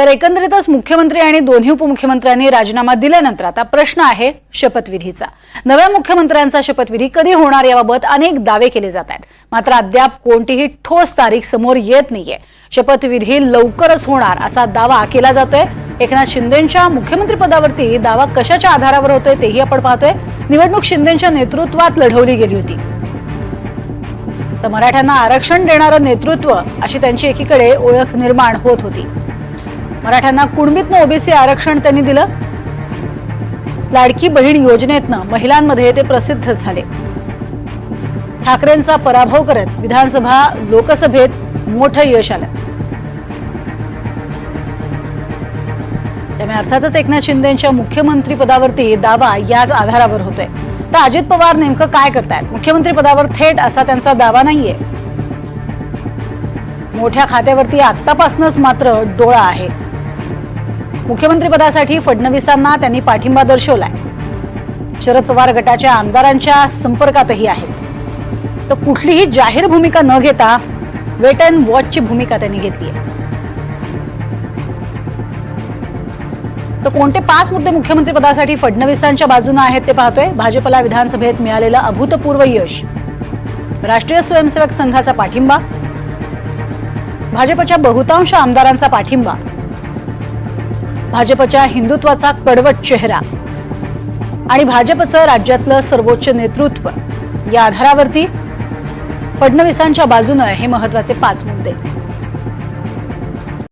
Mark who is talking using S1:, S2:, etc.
S1: तर एकंदरीतच मुख्यमंत्री आणि दोन्ही उपमुख्यमंत्र्यांनी राजीनामा दिल्यानंतर आता प्रश्न आहे शपथविधीचा. नव्या मुख्यमंत्र्यांचा शपथविधी कधी होणार याबाबत अनेक दावे केले जात आहेत. मात्र अद्याप कोणतीही ठोस तारीख समोर येत नाहीये. शपथविधी लवकरच होणार असा दावा केला जातोय. एकनाथ शिंदेच्या मुख्यमंत्रीपदावरती दावा कशाच्या आधारावर होतोय तेही आपण पाहतोय. निवडणूक शिंदेच्या नेतृत्वात लढवली गेली होती. तर मराठ्यांना आरक्षण देणारं नेतृत्व अशी त्यांची एकीकडे ओळख निर्माण होत होती. मराठ्यांना कुणबीतनं ओबीसी आरक्षण त्यांनी दिलं? लाडकी बहीण योजनेतनं महिलांमध्ये ते प्रसिद्ध झाले. ठाकरेंचा पराभव करत विधानसभा लोकसभेत मोठं यश आलं. त्यामुळे अर्थातच एकनाथ शिंदेच्या मुख्यमंत्री पदावरती दावा याच आधारावर होतोय. तर अजित पवार नेमकं काय करतायत? मुख्यमंत्री पदावर थेट असा त्यांचा दावा नाहीये. मोठ्या खात्यावरती आत्तापासूनच मात्र डोळा आहे. मुख्यमंत्रीपदासाठी फडणवीसांना त्यांनी पाठिंबा दर्शवलाय. शरद पवार गटाच्या आमदारांच्या संपर्कातही आहेत. तर कुठलीही जाहीर भूमिका न घेता वेट अँड वॉचची भूमिका त्यांनी घेतली आहे. तर कोणते पाच मुद्दे मुख्यमंत्रीपदासाठी फडणवीसांच्या बाजूने आहेत ते पाहतोय. भाजपला विधानसभेत मिळालेलं अभूतपूर्व यश. राष्ट्रीय स्वयंसेवक संघाचा पाठिंबा. भाजपच्या बहुतांश आमदारांचा पाठिंबा. भाजपच्या हिंदुत्वाचा कडवट चेहरा आणि भाजपचं राज्यातलं सर्वोच्च नेतृत्व या आधारावरती फडणवीसांच्या बाजूनं हे महत्त्वाचे पाच मुद्दे.